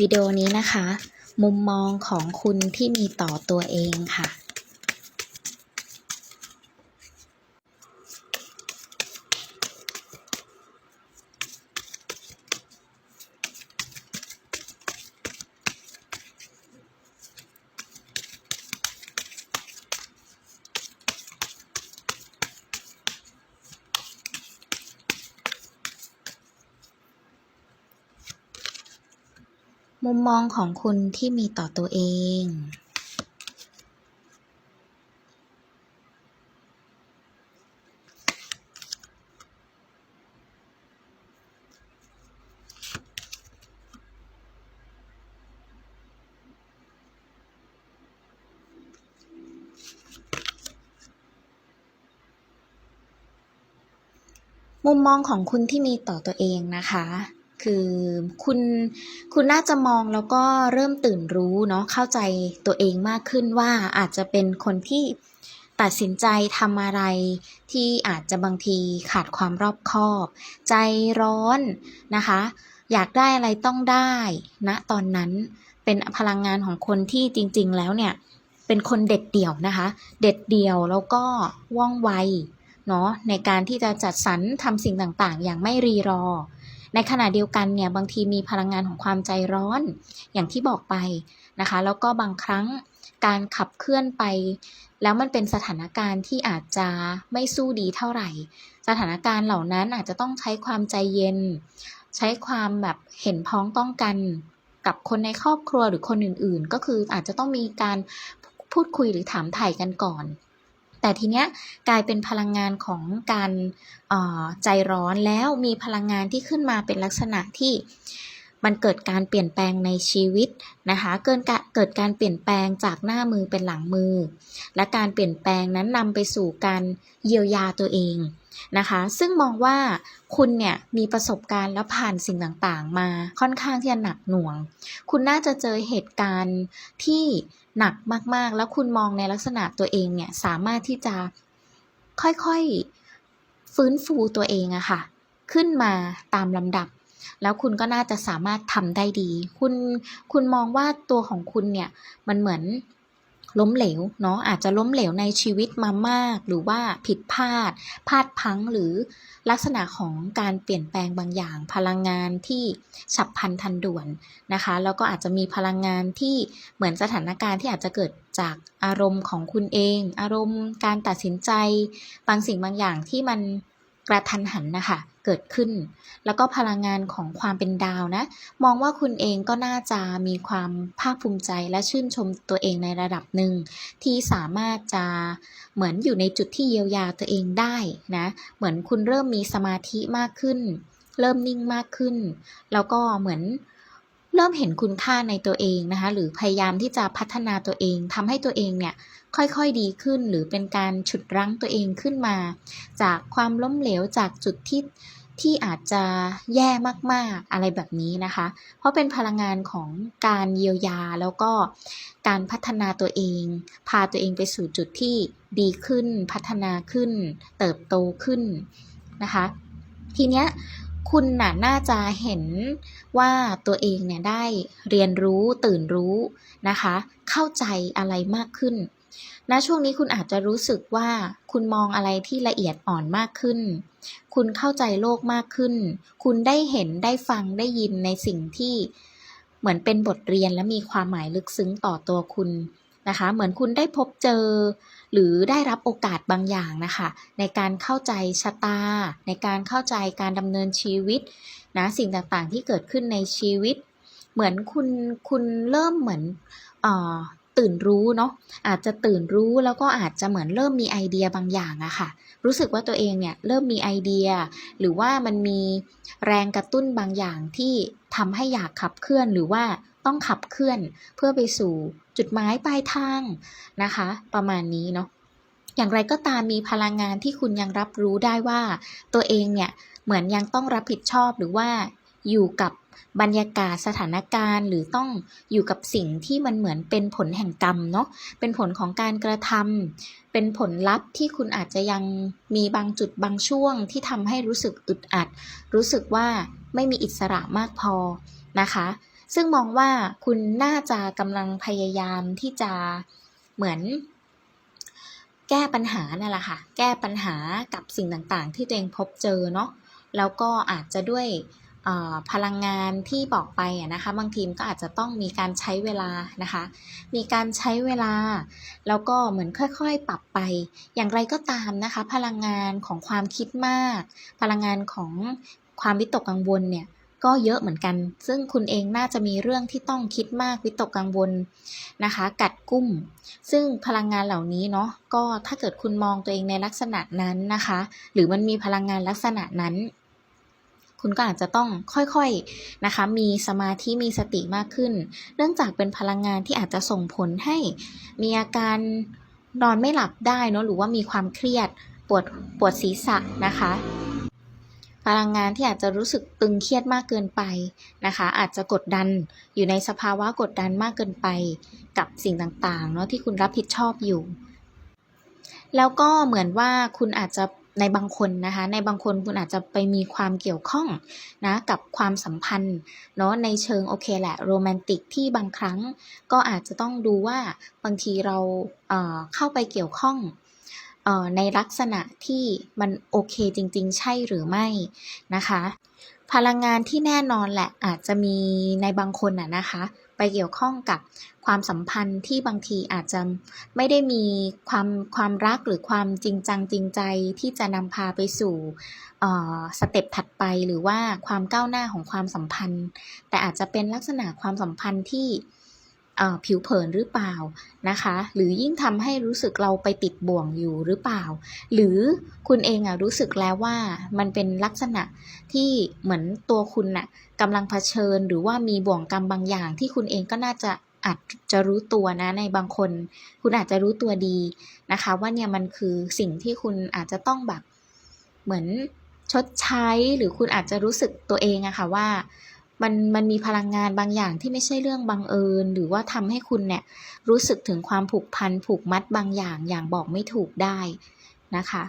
วิดีโอนี้นะคะ มุมมองของคุณที่มีต่อตัวเองค่ะ มุมมองของคุณที่มีต่อตัวเองมุมมองของคุณที่มีต่อตัวเองนะคะ คือคุณคุณน่าจะมองแล้วก็เริ่มตื่นรู้เนาะเข้าใจตัวเองมากขึ้นว่าอาจจะเป็นคนที่ตัดสินใจทำอะไรที่อาจจะบางทีขาดความรอบคอบ ใจร้อนนะคะ อยากได้อะไรต้องได้ณตอนนั้นเป็นพลังงานของคนที่จริง ๆ แล้วเนี่ยเป็นคนเด็ดเดี่ยวนะคะ เด็ดเดี่ยวแล้วก็ว่องไวเนาะในการที่จะจัดสรรทำสิ่งต่างๆ อย่างไม่รีรอ ในขณะเดียวกันเนี่ยบางทีมีพลังงานของความใจร้อน อย่างที่บอกไปนะคะ แล้วก็บางครั้งการขับเคลื่อนไป แล้วมันเป็นสถานการณ์ที่อาจจะไม่สู้ดีเท่าไหร่ สถานการณ์เหล่านั้นอาจจะต้องใช้ความใจเย็น ใช้ความแบบเห็นพ้องต้องกันกับคนในครอบครัวหรือคนอื่นๆ ก็คืออาจจะต้องมีการพูดคุยหรือถามไถ่กันก่อน แต่ทีเนี้ยกลายเป็นพลังงานของการออใจร้อนแล้วมีพลังงานที่ขึ้นมาเป็นลักษณะที่มันเกิดการเปลี่ยนแปลงในชีวิตนะคะเกินเกิดการเปลี่ยนแปลงจากหน้ามือเป็นหลังมือ และการเปลี่ยนแปลงนั้นนำไปสู่การเยียวยาตัวเอง นะคะ ซึ่งมองว่าคุณเนี่ยมีประสบการณ์และผ่านสิ่งต่างๆ มาค่อนข้างที่จะหนักหน่วง คุณน่าจะเจอเหตุการณ์ที่หนักมากๆ แล้วคุณมองในลักษณะตัวเองเนี่ยสามารถที่จะค่อยๆฟื้นฟูตัวเองอะค่ะ ขึ้นมาตามลำดับ แล้วคุณก็น่าจะสามารถทำได้ดี คุณคุณมองว่าตัวของคุณเนี่ยมันเหมือน ล้มเหลวเนาะอาจจะล้มเหลวในชีวิตมามาก หรือว่าผิดพลาดพลาดพังหรือลักษณะของการเปลี่ยนแปลงบางอย่าง พลังงานที่ฉับพลันทันด่วนนะคะ แล้วก็อาจจะมีพลังงานที่เหมือนสถานการณ์ที่อาจจะเกิดจากอารมณ์ของคุณเอง อารมณ์การตัดสินใจ บางสิ่งบางอย่างที่มันกระทันหันนะคะ เกิดขึ้น แล้วก็พลังงานของความเป็นดาวนะ มองว่าคุณเองก็น่าจะมีความภาคภูมิใจและชื่นชมตัวเองในระดับหนึ่ง ที่สามารถจะเหมือนอยู่ในจุดที่เยียวยาตัวเองได้นะ เหมือนคุณเริ่มมีสมาธิมากขึ้น เริ่มนิ่งมากขึ้น แล้วก็เหมือน เริ่มเห็นคุณค่าในตัวเองนะคะหรือพยายามที่จะพัฒนาตัวเองทำให้ตัวเองเนี่ยค่อยๆดีขึ้น หรือเป็นการฉุดรั้งตัวเองขึ้นมา จากความล้มเหลวจากจุดที่ที่อาจจะแย่มากๆอะไรแบบนี้นะคะ เพราะเป็นพลังงานของการเยียวยาแล้วก็การพัฒนาตัวเอง พาตัวเองไปสู่จุดที่ดีขึ้น พัฒนาขึ้น เติบโตขึ้นนะคะ ทีเนี้ย คุณน่ะน่าจะเห็นว่าตัวเองเนี่ยได้เรียนรู้ตื่นรู้นะคะ เข้าใจอะไรมากขึ้นณช่วงนี้คุณอาจจะรู้สึกว่าคุณมองอะไรที่ละเอียดอ่อนมากขึ้น คุณเข้าใจโลกมากขึ้น คุณได้เห็นได้ฟังได้ยินในสิ่งที่เหมือนเป็นบทเรียนและมีความหมายลึกซึ้งต่อตัวคุณนะคะ เหมือนคุณได้พบเจอ หรือได้รับโอกาสบางอย่างนะคะ ในการเข้าใจชะตา ในการเข้าใจการดำเนินชีวิตนะสิ่งต่างๆที่เกิดขึ้นในชีวิต เหมือนคุณคุณเริ่มเหมือนเอ่อตื่นรู้เนาะอาจจะตื่นรู้แล้วก็อาจจะเหมือนเริ่มมีไอเดียบางอย่างอะค่ะ รู้สึกว่าตัวเองเนี่ยเริ่มมีไอเดีย หรือว่ามันมีแรงกระตุ้นบางอย่างที่ทำให้อยากขับเคลื่อนหรือว่า ต้องขับเคลื่อนเพื่อไปสู่จุดหมายปลายทางนะคะ ประมาณนี้เนาะอย่างไรก็ตามมีพลังงานที่คุณยังรับรู้ได้ว่า ตัวเองเนี่ยเหมือนยังต้องรับผิดชอบหรือว่าอยู่กับบรรยากาศสถานการณ์หรือต้องอยู่กับสิ่งที่มันเหมือนเป็นผลแห่งกรรมเนาะเป็นผลของการกระทำเป็นผลลัพธ์ที่คุณอาจจะยังมีบางจุดบางช่วงที่ทำให้รู้สึกอึดอัด รู้สึกว่าไม่มีอิสระมากพอนะคะ ซึ่งมองว่าคุณน่าจะกำลังพยายามที่จะเหมือน แก้ปัญหานั่นแหละค่ะ แก้ปัญหากับสิ่งต่างๆ ที่ตัวเองพบเจอเนาะแล้วก็อาจจะด้วยพลังงานที่บอกไปอะนะคะบางทีมก็อาจจะต้องมีการใช้เวลานะคะ มีการใช้เวลา แล้วก็เหมือนค่อยๆ ปรับไป อย่างไรก็ตามนะคะ พลังงานของความคิดมาก พลังงานของความวิตกกังวลเนี่ย ก็เยอะเหมือนกัน ซึ่งคุณเองน่าจะมีเรื่องที่ต้องคิดมากวิตกกังวลนะคะ กัดกุ้ม ซึ่งพลังงานเหล่านี้เนาะก็ถ้าเกิดคุณมองตัวเองในลักษณะนั้นนะคะ หรือมันมีพลังงานลักษณะนั้นคุณก็อาจจะต้องค่อยๆนะคะ มีสมาธิมีสติมากขึ้น เนื่องจากเป็นพลังงานที่อาจจะส่งผลให้มีอาการนอนไม่หลับได้เนาะหรือว่ามีความเครียดปวดปวดศีรษะนะคะ พลังงานที่อาจจะรู้สึกตึงเครียดมากเกินไปนะคะ อาจจะกดดันอยู่ในสภาวะกดดันมากเกินไปกับสิ่งต่างๆเนาะที่คุณรับผิดชอบอยู่ แล้วก็เหมือนว่าคุณอาจจะในบางคนนะคะ ในบางคนคุณอาจจะไปมีความเกี่ยวข้องนะกับความสัมพันธ์เนาะในเชิงโอเคแหละโรแมนติกที่บางครั้ง ก็อาจจะต้องดูว่าบางทีเราเเข้าไปเกี่ยวข้อง ในลักษณะที่มันโอเคจริง ๆ ใช่หรือไม่นะคะ พลังงานที่แน่นอนแหละอาจจะมีในบางคนอะนะคะ ไปเกี่ยวข้องกับความสัมพันธ์ที่บางทีอาจจะไม่ได้มีความความรักหรือความจริงจังจริงใจที่จะนำพาไปสู่สเต็ปถัดไปหรือว่าความก้าวหน้าของความสัมพันธ์ แต่อาจจะเป็นลักษณะความสัมพันธ์ที่ ผิวเผินหรือเปล่านะคะ หรือยิ่งทำให้รู้สึกเราไปติดบ่วงอยู่หรือเปล่า หรือคุณเองอะรู้สึกแล้วว่ามันเป็นลักษณะที่เหมือนตัวคุณน่ะกำลังเผชิญ หรือว่ามีบ่วงกรรมบางอย่างที่คุณเองก็น่าจะอาจจะรู้ตัวนะในบางคน คุณอาจจะรู้ตัวดีนะคะ ว่าเนี่ยมันคือสิ่งที่คุณอาจจะต้องแบบเหมือนชดใช้หรือคุณอาจจะรู้สึกตัวเองอะค่ะว่า มันมันมีพลังงานบางอย่างที่ไม่ใช่เรื่องบังเอิญ หรือว่าทำให้คุณเนี่ยรู้สึกถึงความผูกพันผูกมัดบางอย่างอย่างบอกไม่ถูกได้นะคะ